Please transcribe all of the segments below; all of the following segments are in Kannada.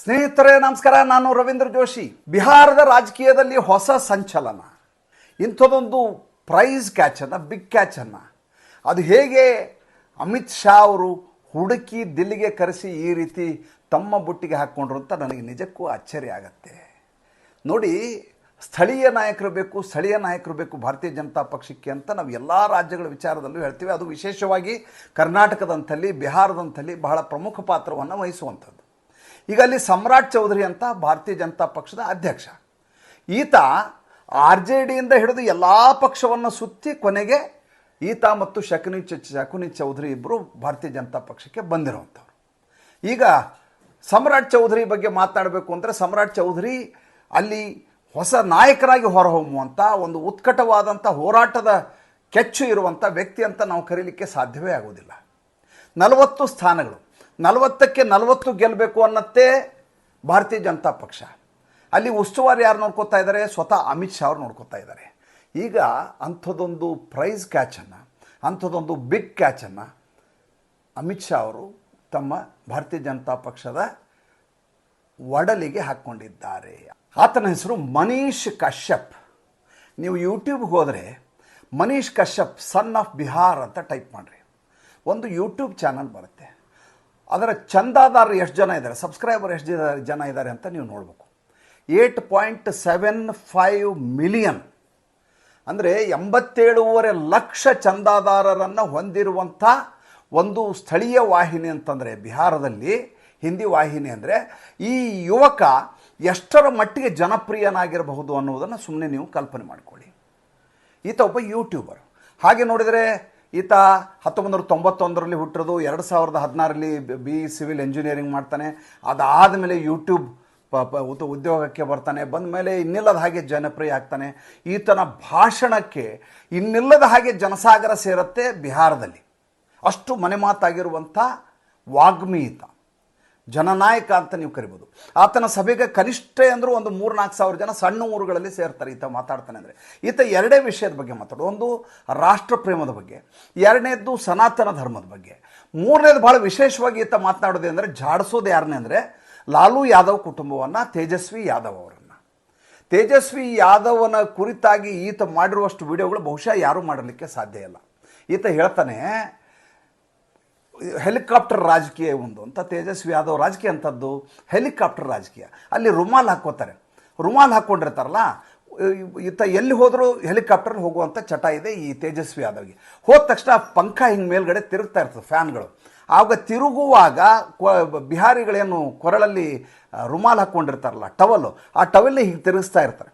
ಸ್ನೇಹಿತರೆ, ನಮಸ್ಕಾರ. ನಾನು ರವೀಂದ್ರ ಜೋಶಿ. ಬಿಹಾರದ ರಾಜಕೀಯದಲ್ಲಿ ಹೊಸ ಸಂಚಲನ. ಇಂಥದ್ದೊಂದು ಪ್ರೈಸ್ ಕ್ಯಾಚನ್ನು ಬಿಗ್ ಕ್ಯಾಚನ್ನು ಅದು ಹೇಗೆ? ಅಮಿತ್ ಶಾ ಅವರು ಹುಡುಕಿ ದಿಲ್ಲಿಗೆ ಕರೆಸಿ ಈ ರೀತಿ ತಮ್ಮ ಬುಟ್ಟಿಗೆ ಹಾಕ್ಕೊಂಡ್ರು ಅಂತ ನನಗೆ ನಿಜಕ್ಕೂ ಅಚ್ಚರಿ ಆಗತ್ತೆ. ನೋಡಿ, ಸ್ಥಳೀಯ ನಾಯಕರು ಬೇಕು, ಸ್ಥಳೀಯ ನಾಯಕರು ಬೇಕು, ಭಾರತೀಯ ಜನತಾ ಪಕ್ಷಕ್ಕೆ ಅಂತ ನಾವು ಎಲ್ಲ ರಾಜ್ಯಗಳ ವಿಚಾರದಲ್ಲೂ ಹೇಳ್ತೀವಿ. ಅದು ವಿಶೇಷವಾಗಿ ಕರ್ನಾಟಕದಂಥಲ್ಲಿ ಬಿಹಾರದಂಥಲ್ಲಿ ಬಹಳ ಪ್ರಮುಖ ಪಾತ್ರವನ್ನು ವಹಿಸುವಂಥದ್ದು. ಈಗ ಅಲ್ಲಿ ಸಮ್ರಾಟ್ ಚೌಧರಿ ಅಂತ ಭಾರತೀಯ ಜನತಾ ಪಕ್ಷದ ಅಧ್ಯಕ್ಷ. ಈತ ಆರ್ ಜೆ ಡಿಯಿಂದ ಹಿಡಿದು ಎಲ್ಲ ಪಕ್ಷವನ್ನು ಸುತ್ತಿ ಕೊನೆಗೆ ಈತ ಮತ್ತು ಶಕುನಿ ಶಕುನಿ ಚೌಧರಿ ಇಬ್ಬರು ಭಾರತೀಯ ಜನತಾ ಪಕ್ಷಕ್ಕೆ ಬಂದಿರುವಂಥವ್ರು. ಈಗ ಸಮ್ರಾಟ್ ಚೌಧರಿ ಬಗ್ಗೆ ಮಾತನಾಡಬೇಕು ಅಂದರೆ ಸಮ್ರಾಟ್ ಚೌಧರಿ ಅಲ್ಲಿ ಹೊಸ ನಾಯಕರಾಗಿ ಹೊರಹೊಮ್ಮುವಂಥ ಒಂದು ಉತ್ಕಟವಾದಂಥ ಹೋರಾಟದ ಕೆಚ್ಚು ಇರುವಂಥ ವ್ಯಕ್ತಿ ಅಂತ ನಾವು ಕರೀಲಿಕ್ಕೆ ಸಾಧ್ಯವೇ ಆಗೋದಿಲ್ಲ ನಲವತ್ತು ಸ್ಥಾನಗಳು. ನಲವತ್ತಕ್ಕೆ ನಲವತ್ತು ಗೆಲ್ಲಬೇಕು ಅನ್ನತ್ತೇ ಭಾರತೀಯ ಜನತಾ ಪಕ್ಷ. ಅಲ್ಲಿ ಉಸ್ತುವಾರಿ ಯಾರು ನೋಡ್ಕೋತಾ ಇದ್ದಾರೆ? ಸ್ವತಃ ಅಮಿತ್ ಶಾ ಅವ್ರು ನೋಡ್ಕೋತಾ ಇದ್ದಾರೆ. ಈಗ ಅಂಥದ್ದೊಂದು ಪ್ರೈಸ್ ಕ್ಯಾಚನ್ನು ಅಂಥದ್ದೊಂದು ಬಿಗ್ ಕ್ಯಾಚನ್ನು ಅಮಿತ್ ಶಾ ಅವರು ತಮ್ಮ ಭಾರತೀಯ ಜನತಾ ಪಕ್ಷದ ಒಡಲಿಗೆ ಹಾಕ್ಕೊಂಡಿದ್ದಾರೆ. ಆತನ ಹೆಸರು ಮನೀಶ್ ಕಶ್ಯಪ್. ನೀವು ಯೂಟ್ಯೂಬ್ಗೆ ಹೋದರೆ ಮನೀಶ್ ಕಶ್ಯಪ್ ಸನ್ ಆಫ್ ಬಿಹಾರ್ ಅಂತ ಟೈಪ್ ಮಾಡಿರಿ. ಒಂದು ಯೂಟ್ಯೂಬ್ ಚಾನಲ್ ಬರುತ್ತೆ. ಅದರ ಚಂದಾದಾರರು ಎಷ್ಟು ಜನ ಇದ್ದಾರೆ? ಸಬ್ಸ್ಕ್ರೈಬರ್ ಎಷ್ಟು ಜನ ಇದ್ದಾರೆ? ಅಂತ ನೀವು ನೋಡಬೇಕು. Eight point seven five million ಅಂದರೆ ಎಂಬತ್ತೇಳುವರೆ ಲಕ್ಷ ಚಂದಾದಾರರನ್ನು ಹೊಂದಿರುವಂಥ ಒಂದು ಸ್ಥಳೀಯ ವಾಹಿನಿ ಅಂತಂದರೆ ಬಿಹಾರದಲ್ಲಿ, ಹಿಂದಿ ವಾಹಿನಿ ಅಂದರೆ ಈ ಯುವಕ ಎಷ್ಟರ ಮಟ್ಟಿಗೆ ಜನಪ್ರಿಯನಾಗಿರಬಹುದು ಅನ್ನೋದನ್ನು ಸುಮ್ಮನೆ ನೀವು ಕಲ್ಪನೆ ಮಾಡಿಕೊಳ್ಳಿ. ಈತ ಒಬ್ಬ ಯೂಟ್ಯೂಬರ್ ಹಾಗೆ ನೋಡಿದರೆ ಈತ ಹತ್ತೊಂಬತ್ತು ತೊಂಬತ್ತೊಂದರಲ್ಲಿ ಹುಟ್ಟಿರೋದು, ಎರಡು ಸಾವಿರದ ಹದಿನಾರಲ್ಲಿ ಬಿ ಸಿವಿಲ್ ಇಂಜಿನಿಯರಿಂಗ್ ಮಾಡ್ತಾನೆ. ಅದಾದ ಮೇಲೆ ಯೂಟ್ಯೂಬ್ ಪ ಪ ಉದ್ಯೋಗಕ್ಕೆ ಬರ್ತಾನೆ. ಬಂದ ಮೇಲೆ ಇನ್ನಿಲ್ಲದ ಹಾಗೆ ಜನಪ್ರಿಯ ಆಗ್ತಾನೆ. ಈತನ ಭಾಷಣಕ್ಕೆ ಇನ್ನಿಲ್ಲದ ಹಾಗೆ ಜನಸಾಗರ ಸೇರುತ್ತೆ ಬಿಹಾರದಲ್ಲಿ. ಅಷ್ಟು ಮನೆ ಮಾತಾಗಿರುವಂಥ ವಾಗ್ಮಿ ಈತ ಜನನಾಯಕ ಅಂತ ನೀವು ಕರಿಬೋದು. ಆತನ ಸಭೆಗೆ ಕನಿಷ್ಠ ಅಂದರೂ ಒಂದು ಮೂರು ನಾಲ್ಕು ಸಾವಿರ ಜನ ಸಣ್ಣ ಊರುಗಳಲ್ಲಿ ಸೇರ್ತಾರೆ. ಈತ ಮಾತಾಡ್ತಾನೆ ಅಂದರೆ ಈತ ಎರಡೇ ವಿಷಯದ ಬಗ್ಗೆ ಮಾತಾಡೋದು ಒಂದು ರಾಷ್ಟ್ರ ಪ್ರೇಮದ ಬಗ್ಗೆ, ಎರಡನೇದ್ದು ಸನಾತನ ಧರ್ಮದ ಬಗ್ಗೆ, ಮೂರನೇದು ಭಾಳ ವಿಶೇಷವಾಗಿ ಈತ ಮಾತನಾಡೋದು ಅಂದರೆ ಜಾಡಿಸೋದು ಯಾರನ್ನೇ ಅಂದರೆ ಲಾಲು ಯಾದವ್ ಕುಟುಂಬವನ್ನು, ತೇಜಸ್ವಿ ಯಾದವ್ ಅವರನ್ನು. ತೇಜಸ್ವಿ ಯಾದವನ ಕುರಿತಾಗಿ ಈತ ಮಾಡಿರುವಷ್ಟು ವಿಡಿಯೋಗಳು ಬಹುಶಃ ಯಾರೂ ಮಾಡಲಿಕ್ಕೆ ಸಾಧ್ಯ ಇಲ್ಲ. ಈತ ಹೇಳ್ತಾನೆ ಹೆಲಿಕಾಪ್ಟರ್ ರಾಜಕೀಯ ಒಂದು ಅಂತ ತೇಜಸ್ವಿ ಯಾದವ್ ರಾಜಕೀಯ ಅಂಥದ್ದು ಹೆಲಿಕಾಪ್ಟರ್ ರಾಜಕೀಯ. ಅಲ್ಲಿ ರುಮಾಲ್ ಹಾಕ್ಕೋತಾರೆ. ರುಮಾಲ್ ಹಾಕ್ಕೊಂಡಿರ್ತಾರಲ್ಲ ಈತ ಎಲ್ಲಿ ಹೋದರೂ ಹೆಲಿಕಾಪ್ಟರ್ ಹೋಗುವಂಥ ಚಟ ಇದೆ ಈ ತೇಜಸ್ವಿ ಯಾದವ್ಗೆ. ಹೋದ ತಕ್ಷಣ ಪಂಖ ಹಿಂಗೆ ಮೇಲ್ಗಡೆ ತಿರುಗ್ತಾ ಇರ್ತದೆ ಫ್ಯಾನ್ಗಳು. ಆವಾಗ ತಿರುಗುವಾಗ ಬಿಹಾರಿಗಳೇನು ಕೊರಳಲ್ಲಿ ರುಮಾಲ್ ಹಾಕ್ಕೊಂಡಿರ್ತಾರಲ್ಲ ಟವಲ್ಲು ಆ ಟವಲ್ಲೇ ಹೀಗೆ ತಿರುಗಿಸ್ತಾ ಇರ್ತಾರೆ.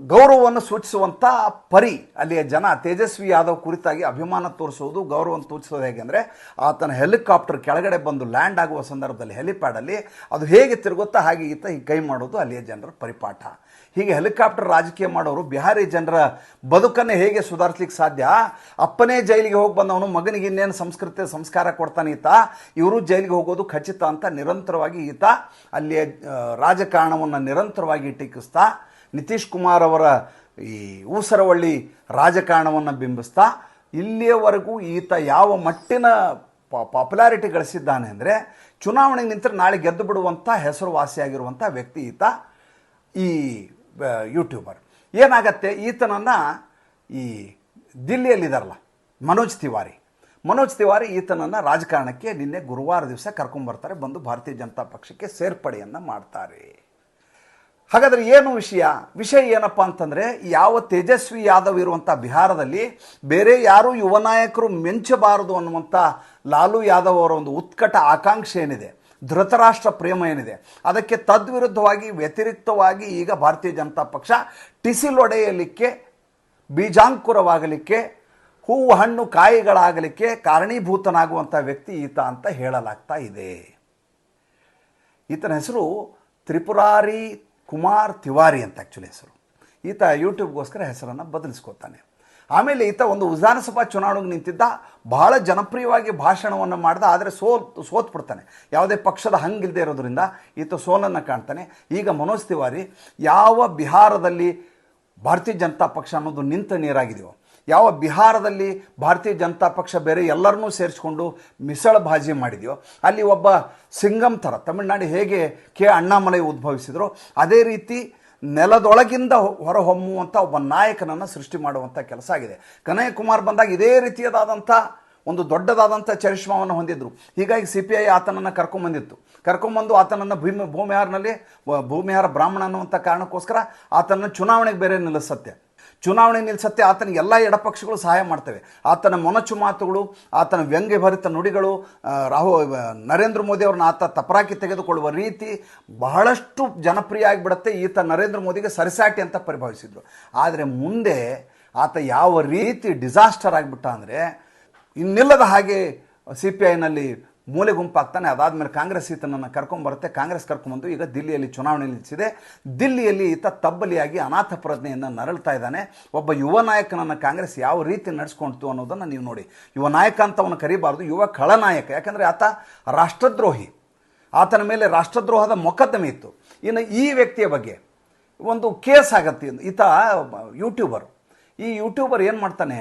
ಗೌರವವನ್ನು ಸೂಚಿಸುವಂಥ ಪರಿ, ಅಲ್ಲಿಯ ಜನ, ತೇಜಸ್ವಿ ಯಾದವ್ ಕುರಿತಾಗಿ ಅಭಿಮಾನ ತೋರಿಸೋದು ಗೌರವವನ್ನು ತೋರಿಸೋದು ಹೇಗೆ ಅಂದರೆ, ಆತನ ಹೆಲಿಕಾಪ್ಟರ್ ಕೆಳಗಡೆ ಬಂದು ಲ್ಯಾಂಡ್ ಆಗುವ ಸಂದರ್ಭದಲ್ಲಿ ಹೆಲಿಪ್ಯಾಡಲ್ಲಿ ಅದು ಹೇಗೆ ತಿರುಗುತ್ತಾ ಹಾಗೆ ಈತ ಈ ಕೈ ಮಾಡೋದು ಅಲ್ಲಿಯ ಜನರ ಪರಿಪಾಠ. ಹೀಗೆ ಹೆಲಿಕಾಪ್ಟರ್ ರಾಜಕೀಯ ಮಾಡೋರು ಬಿಹಾರಿ ಜನರ ಬದುಕನ್ನು ಹೇಗೆ ಸುಧಾರಿಸ್ಲಿಕ್ಕೆ ಸಾಧ್ಯ? ಅಪ್ಪನೇ ಜೈಲಿಗೆ ಹೋಗಿ ಬಂದವನು ಮಗನಿಗೆ ಇನ್ನೇನು ಸಂಸ್ಕೃತಿ, ಸಂಸ್ಕಾರ ಕೊಡ್ತಾನೆ ಈತ? ಇವರು ಜೈಲಿಗೆ ಹೋಗೋದು ಖಚಿತ ಅಂತ ನಿರಂತರವಾಗಿ ಈತ ಅಲ್ಲಿಯ ರಾಜಕಾರಣವನ್ನು ನಿರಂತರವಾಗಿ ಟೀಕಿಸ್ತಾ ನಿತೀಶ್ ಕುಮಾರ್ ಅವರ ಈ ಊಸರವಳ್ಳಿ ರಾಜಕಾರಣವನ್ನು ಬಿಂಬಿಸ್ತಾ, ಇಲ್ಲಿಯವರೆಗೂ ಈತ ಯಾವ ಮಟ್ಟಿನ ಪಾಪ್ಯುಲಾರಿಟಿ ಗಳಿಸಿದ್ದಾನೆ ಅಂದರೆ ಚುನಾವಣೆಗೆ ನಿಂತರೆ ನಾಳೆ ಗೆದ್ದು ಬಿಡುವಂಥ ಹೆಸರುವಾಸಿಯಾಗಿರುವಂಥ ವ್ಯಕ್ತಿ ಈತ, ಈ ಯೂಟ್ಯೂಬರ್ ಏನಾಗತ್ತೆ, ಈತನನ್ನು ಈ ದಿಲ್ಲಿಯಲ್ಲಿದ್ದಾರಲ್ಲ ಮನೋಜ್ ತಿವಾರಿ. ಮನೋಜ್ ತಿವಾರಿ ಈತನನ್ನು ರಾಜಕಾರಣಕ್ಕೆ ನಿನ್ನೆ ಗುರುವಾರ ದಿವಸ ಕರ್ಕೊಂಬರ್ತಾರೆ ಬಂದು ಭಾರತೀಯ ಜನತಾ ಪಕ್ಷಕ್ಕೆ ಸೇರ್ಪಡೆಯನ್ನು ಮಾಡ್ತಾರೆ. ಹಾಗಾದರೆ ಏನು ವಿಷಯ? ವಿಷಯ ಏನಪ್ಪ ಅಂತಂದರೆ, ಯಾವ ತೇಜಸ್ವಿ ಯಾದವ್ ಇರುವಂಥ ಬಿಹಾರದಲ್ಲಿ ಬೇರೆ ಯಾರೂ ಯುವ ನಾಯಕರು ಮೆಂಚಬಾರದು ಅನ್ನುವಂಥ ಲಾಲು ಯಾದವ್ ಅವರ ಒಂದು ಉತ್ಕಟ ಆಕಾಂಕ್ಷೆ ಏನಿದೆ? ಧೃತರಾಷ್ಟ್ರ ಪ್ರೇಮ ಏನಿದೆ? ಅದಕ್ಕೆ ತದ್ವಿರುದ್ಧವಾಗಿ, ವ್ಯತಿರಿಕ್ತವಾಗಿ ಈಗ ಭಾರತೀಯ ಜನತಾ ಪಕ್ಷ ಟಿಸಿಲೊಡೆಯಲಿಕ್ಕೆ, ಬೀಜಾಂಕುರವಾಗಲಿಕ್ಕೆ ಹೂವು ಹಣ್ಣು ಕಾಯಿಗಳಾಗಲಿಕ್ಕೆ ಕಾರಣೀಭೂತನಾಗುವಂಥ ವ್ಯಕ್ತಿ ಈತ ಅಂತ ಹೇಳಲಾಗ್ತಾ ಇದೆ. ಈತನ ಹೆಸರು ತ್ರಿಪುರಾರಿ ಕುಮಾರ್ ತಿವಾರಿ ಅಂತ ಆ್ಯಕ್ಚುಲಿ ಹೆಸರು. ಈತ ಯೂಟ್ಯೂಬ್ಗೋಸ್ಕರ ಹೆಸರನ್ನು ಬದಲಿಸ್ಕೊತಾನೆ. ಆಮೇಲೆ ಈತ ಒಂದು ವಿಧಾನಸಭಾ ಚುನಾವಣೆಗೆ ನಿಂತಿದ್ದ, ಬಹಳ ಜನಪ್ರಿಯವಾಗಿ ಭಾಷಣವನ್ನು ಮಾಡ್ದ, ಆದರೆ ಸೋತ್, ಸೋತ್ಬಿಡ್ತಾನೆ. ಯಾವುದೇ ಪಕ್ಷದ ಹಂಗಿಲ್ಲದೆ ಇರೋದರಿಂದ ಈತ ಸೋಲನ್ನು ಕಾಣ್ತಾನೆ. ಈಗ ಮನೋಜ್ ತಿವಾರಿ, ಯಾವ ಬಿಹಾರದಲ್ಲಿ ಭಾರತೀಯ ಜನತಾ ಪಕ್ಷ ಅನ್ನೋದು ನಿಂತ ನೀರಾಗಿದೆಯೋ ಯಾವ ಬಿಹಾರದಲ್ಲಿ ಭಾರತೀಯ ಜನತಾ ಪಕ್ಷ ಬೇರೆ ಎಲ್ಲರನ್ನೂ ಸೇರಿಸ್ಕೊಂಡು ಮಿಸಳ ಭಾಜಿ ಮಾಡಿದೆಯೋ, ಅಲ್ಲಿ ಒಬ್ಬ ಸಿಂಗಮ್ ಥರ, ತಮಿಳುನಾಡು ಹೇಗೆ ಕೆ ಅಣ್ಣಾಮಲೈ ಉದ್ಭವಿಸಿದ್ರು, ಅದೇ ರೀತಿ ನೆಲದೊಳಗಿಂದ ಹೊರಹೊಮ್ಮುವಂಥ ಒಬ್ಬ ನಾಯಕನನ್ನು ಸೃಷ್ಟಿ ಮಾಡುವಂಥ ಕೆಲಸ ಆಗಿದೆ. ಕನಯ್ಯಕುಮಾರ್ ಬಂದಾಗ ಇದೇ ರೀತಿಯದಾದಂಥ ಒಂದು ದೊಡ್ಡದಾದಂಥ ಚರಿಷ್ಮವನ್ನು ಹೊಂದಿದ್ರು. ಹೀಗಾಗಿ ಸಿ ಪಿ ಐ ಆತನನ್ನು ಕರ್ಕೊಂಬಂದಿತ್ತು. ಕರ್ಕೊಂಬಂದು ಆತನನ್ನು ಭೂಮಿ, ಭೂಮಿಹಾರ್ನಲ್ಲಿ ಭೂಮಿಹಾರ ಬ್ರಾಹ್ಮಣ ಅನ್ನುವಂಥ ಕಾರಣಕ್ಕೋಸ್ಕರ ಆತನನ್ನು ಚುನಾವಣೆಗೆ ಬೇರೆ ನಿಲ್ಲಿಸತ್ತೆ. ಚುನಾವಣೆ ನಿಲ್ಲಿಸತ್ತೆ ಆತನ ಎಲ್ಲ ಎಡಪಕ್ಷಗಳು ಸಹಾಯ ಮಾಡ್ತವೆ. ಆತನ ಮೊನಚು ಮಾತುಗಳು, ಆತನ ವ್ಯಂಗ್ಯಭರಿತ ನುಡಿಗಳು ರಾಹು ನರೇಂದ್ರ ಮೋದಿ ಅವ್ರನ್ನ ಆತ ತಪರಾಕಿ ತೆಗೆದುಕೊಳ್ಳುವ ರೀತಿ ಬಹಳಷ್ಟು ಜನಪ್ರಿಯ ಆಗಿಬಿಡುತ್ತೆ ಈತ ನರೇಂದ್ರ ಮೋದಿಗೆ ಸರಿಸಾಟಿ ಅಂತ ಪರಿಭಾವಿಸಿದ್ರು. ಆದರೆ ಮುಂದೆ ಆತ ಯಾವ ರೀತಿ ಡಿಸಾಸ್ಟರ್ ಆಗಿಬಿಟ್ಟ ಅಂದರೆ ಇನ್ನಿಲ್ಲದ ಹಾಗೆ ಸಿ ಪಿ ಐನಲ್ಲಿ ಮೂಲೆ ಗುಂಪಾಗ್ತಾನೆ ಅದಾದಮೇಲೆ ಕಾಂಗ್ರೆಸ್ ಈತನನ್ನು ಕರ್ಕೊಂಬರುತ್ತೆ ಕಾಂಗ್ರೆಸ್ ಕರ್ಕೊಂಬಂದು ಈಗ ದಿಲ್ಲಿಯಲ್ಲಿ ಚುನಾವಣೆ ನಿಲ್ಲಿಸಿದೆ ದಿಲ್ಲಿಯಲ್ಲಿ ಈತ ತಬ್ಬಲಿಯಾಗಿ ಅನಾಥ ಪ್ರಜ್ಞೆಯನ್ನು ನರಳ್ತಾ ಇದ್ದಾನೆ. ಒಬ್ಬ ಯುವ ನಾಯಕನನ್ನು ಕಾಂಗ್ರೆಸ್ ಯಾವ ರೀತಿ ನಡೆಸ್ಕೊಳ್ತು ಅನ್ನೋದನ್ನು ನೀವು ನೋಡಿ. ಯುವ ನಾಯಕ ಅಂತ ಅವನು ಕರಿಬಾರ್ದು. ಯುವ ಖಳನಾಯಕ. ಯಾಕಂದರೆ ಆತ ರಾಷ್ಟ್ರದ್ರೋಹಿ. ಆತನ ಮೇಲೆ ರಾಷ್ಟ್ರದ್ರೋಹದ ಮೊಕದ್ದಮೆ ಇತ್ತು. ಇನ್ನು ಈ ವ್ಯಕ್ತಿಯ ಬಗ್ಗೆ ಒಂದು ಕೇಸ್ ಆಗತ್ತೆ. ಈತ ಯೂಟ್ಯೂಬರ್ ಈ ಯೂಟ್ಯೂಬರ್ ಏನು ಮಾಡ್ತಾನೆ?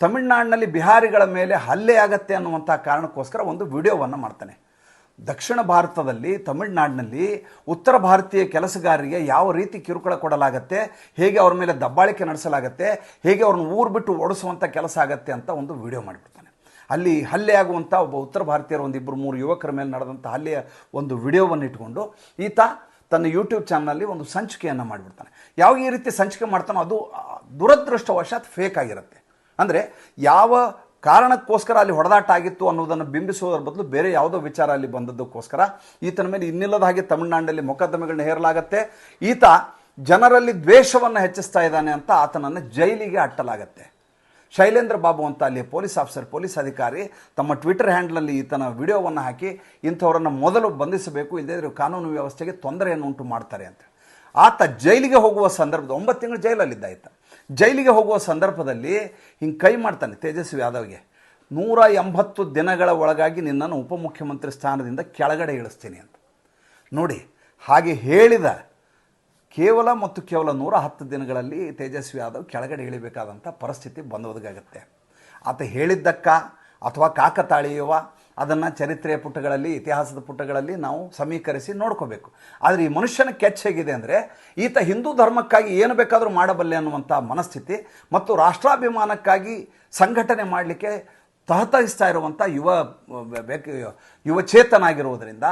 ತಮಿಳ್ನಾಡಿನಲ್ಲಿ ಬಿಹಾರಿಗಳ ಮೇಲೆ ಹಲ್ಲೆ ಆಗತ್ತೆ ಅನ್ನುವಂಥ ಕಾರಣಕ್ಕೋಸ್ಕರ ಒಂದು ವಿಡಿಯೋವನ್ನು ಮಾಡ್ತಾನೆ. ದಕ್ಷಿಣ ಭಾರತದಲ್ಲಿ, ತಮಿಳುನಾಡಿನಲ್ಲಿ ಉತ್ತರ ಭಾರತೀಯ ಕೆಲಸಗಾರರಿಗೆ ಯಾವ ರೀತಿ ಕಿರುಕುಳ ಕೊಡಲಾಗತ್ತೆ, ಹೇಗೆ ಅವ್ರ ಮೇಲೆ ದಬ್ಬಾಳಿಕೆ ನಡೆಸಲಾಗತ್ತೆ, ಹೇಗೆ ಅವ್ರನ್ನ ಊರು ಬಿಟ್ಟು ಓಡಿಸುವಂಥ ಕೆಲಸ ಆಗತ್ತೆ ಅಂತ ಒಂದು ವಿಡಿಯೋ ಮಾಡಿಬಿಡ್ತಾನೆ. ಅಲ್ಲಿ ಹಲ್ಲೆ ಆಗುವಂಥ ಒಬ್ಬ ಉತ್ತರ ಭಾರತೀಯರ ಒಂದು ಇಬ್ಬರು ಮೂರು ಯುವಕರ ಮೇಲೆ ನಡೆದಂಥ ಹಲ್ಲೆಯ ಒಂದು ವಿಡಿಯೋವನ್ನು ಇಟ್ಕೊಂಡು ಈತ ತನ್ನ ಯೂಟ್ಯೂಬ್ ಚಾನಲಲ್ಲಿ ಒಂದು ಸಂಚಿಕೆಯನ್ನು ಮಾಡಿಬಿಡ್ತಾನೆ. ಯಾವ ಈ ರೀತಿ ಸಂಚಿಕೆ ಮಾಡ್ತಾನೋ ಅದು ದುರದೃಷ್ಟವಶಾತ್ ಫೇಕ್ ಆಗಿರುತ್ತೆ. ಅಂದರೆ ಯಾವ ಕಾರಣಕ್ಕೋಸ್ಕರ ಅಲ್ಲಿ ಹೊಡೆದಾಟ ಆಗಿತ್ತು ಅನ್ನೋದನ್ನು ಬಿಂಬಿಸುವುದರ ಬದಲು ಬೇರೆ ಯಾವುದೋ ವಿಚಾರ ಅಲ್ಲಿ ಬಂದದ್ದಕ್ಕೋಸ್ಕರ ಈತನ ಮೇಲೆ ಇನ್ನಿಲ್ಲದ ಹಾಗೆ ತಮಿಳುನಾಡಲ್ಲಿ ಮೊಕದ್ದಮೆಗಳನ್ನ ಹೇರಲಾಗತ್ತೆ. ಈತ ಜನರಲ್ಲಿ ದ್ವೇಷವನ್ನು ಹೆಚ್ಚಿಸ್ತಾ ಇದ್ದಾನೆ ಅಂತ ಆತನನ್ನು ಜೈಲಿಗೆ ಅಟ್ಟಲಾಗತ್ತೆ. ಶೈಲೇಂದ್ರ ಬಾಬು ಅಂತ ಅಲ್ಲಿ ಪೊಲೀಸ್ ಆಫೀಸರ್, ಪೊಲೀಸ್ ಅಧಿಕಾರಿ ತಮ್ಮ ಟ್ವಿಟರ್ ಹ್ಯಾಂಡ್ಲಲ್ಲಿ ಈತನ ವಿಡಿಯೋವನ್ನು ಹಾಕಿ ಇಂಥವರನ್ನು ಮೊದಲು ಬಂಧಿಸಬೇಕು, ಇಲ್ಲದೇ ಕಾನೂನು ವ್ಯವಸ್ಥೆಗೆ ತೊಂದರೆಯನ್ನು ಉಂಟು ಮಾಡ್ತಾರೆ ಅಂತ. ಆತ ಜೈಲಿಗೆ ಹೋಗುವ ಸಂದರ್ಭದ ಒಂಬತ್ತು ತಿಂಗಳು ಜೈಲಲ್ಲಿದ್ದ ಆಯ್ತ ಜೈಲಿಗೆ ಹೋಗುವ ಸಂದರ್ಭದಲ್ಲಿ ಹಿಂಗೆ ಕೈ ಮಾಡ್ತಾನೆ ತೇಜಸ್ವಿ ಯಾದವ್ಗೆ, ನೂರ ಎಂಬತ್ತು ದಿನಗಳ ಒಳಗಾಗಿ ನಿನ್ನನ್ನು ಉಪಮುಖ್ಯಮಂತ್ರಿ ಸ್ಥಾನದಿಂದ ಕೆಳಗಡೆ ಇಳಿಸ್ತೀನಿ ಅಂತ. ನೋಡಿ, ಹಾಗೆ ಹೇಳಿದ ಕೇವಲ ಮತ್ತು ಕೇವಲ ನೂರ ಹತ್ತು ದಿನಗಳಲ್ಲಿ ತೇಜಸ್ವಿ ಯಾದವ್ ಕೆಳಗಡೆ ಇಳಿಬೇಕಾದಂಥ ಪರಿಸ್ಥಿತಿ ಬಂದೊದಗಾಗುತ್ತೆ. ಆತ ಹೇಳಿದ್ದಕ್ಕ ಅಥವಾ ಕಾಕತಾಳೀಯವ ಅದನ್ನು ಚರಿತ್ರೆಯ ಪುಟಗಳಲ್ಲಿ, ಇತಿಹಾಸದ ಪುಟಗಳಲ್ಲಿ ನಾವು ಸಮೀಕರಿಸಿ ನೋಡ್ಕೋಬೇಕು. ಆದರೆ ಈ ಮನುಷ್ಯನ ಕೆಚ್ಚ ಹೇಗಿದೆ ಅಂದರೆ, ಈತ ಹಿಂದೂ ಧರ್ಮಕ್ಕಾಗಿ ಏನು ಬೇಕಾದರೂ ಮಾಡಬಲ್ಲೆ ಅನ್ನುವಂಥ ಮನಸ್ಥಿತಿ ಮತ್ತು ರಾಷ್ಟ್ರಾಭಿಮಾನಕ್ಕಾಗಿ ಸಂಘಟನೆ ಮಾಡಲಿಕ್ಕೆ ತಹತಹಿಸ್ತಾ ಇರುವಂಥ ಯುವ ಯುವ ಚೇತನಾಗಿರುವುದರಿಂದ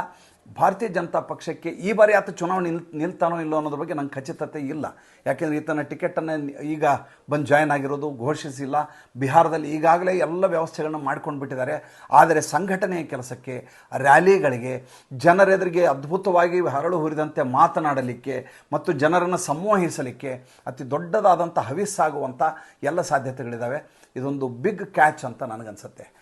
ಭಾರತೀಯ ಜನತಾ ಪಕ್ಷಕ್ಕೆ ಈ ಬಾರಿ ಆತ ಚುನಾವಣೆ ನಿಲ್, ನಿಲ್ತಾನೋ ಇಲ್ಲೋ ಅನ್ನೋದ್ರ ಬಗ್ಗೆ ನಂಗೆ ಖಚಿತತೆ ಇಲ್ಲ. ಯಾಕೆಂದರೆ ಈತನ ಟಿಕೆಟನ್ನು ಈಗ ಬಂದು ಜಾಯ್ನ್ ಆಗಿರೋದು ಘೋಷಿಸಿಲ್ಲ. ಬಿಹಾರದಲ್ಲಿ ಈಗಾಗಲೇ ಎಲ್ಲ ವ್ಯವಸ್ಥೆಗಳನ್ನ ಮಾಡ್ಕೊಂಡು ಬಿಟ್ಟಿದ್ದಾರೆ. ಆದರೆ ಸಂಘಟನೆಯ ಕೆಲಸಕ್ಕೆ, ರ್ಯಾಲಿಗಳಿಗೆ, ಜನರೆದುರಿಗೆ ಅದ್ಭುತವಾಗಿ ಹರಳು ಹುರಿದಂತೆ ಮಾತನಾಡಲಿಕ್ಕೆ ಮತ್ತು ಜನರನ್ನು ಸಂಮೋಹಿಸಲಿಕ್ಕೆ ಅತಿ ದೊಡ್ಡದಾದಂಥ ಹವಿಸ್ಸಾಗುವಂಥ ಎಲ್ಲ ಸಾಧ್ಯತೆಗಳಿದ್ದಾವೆ ಇದೊಂದು ಬಿಗ್ ಕ್ಯಾಚ್ ಅಂತ ನನಗನ್ಸುತ್ತೆ.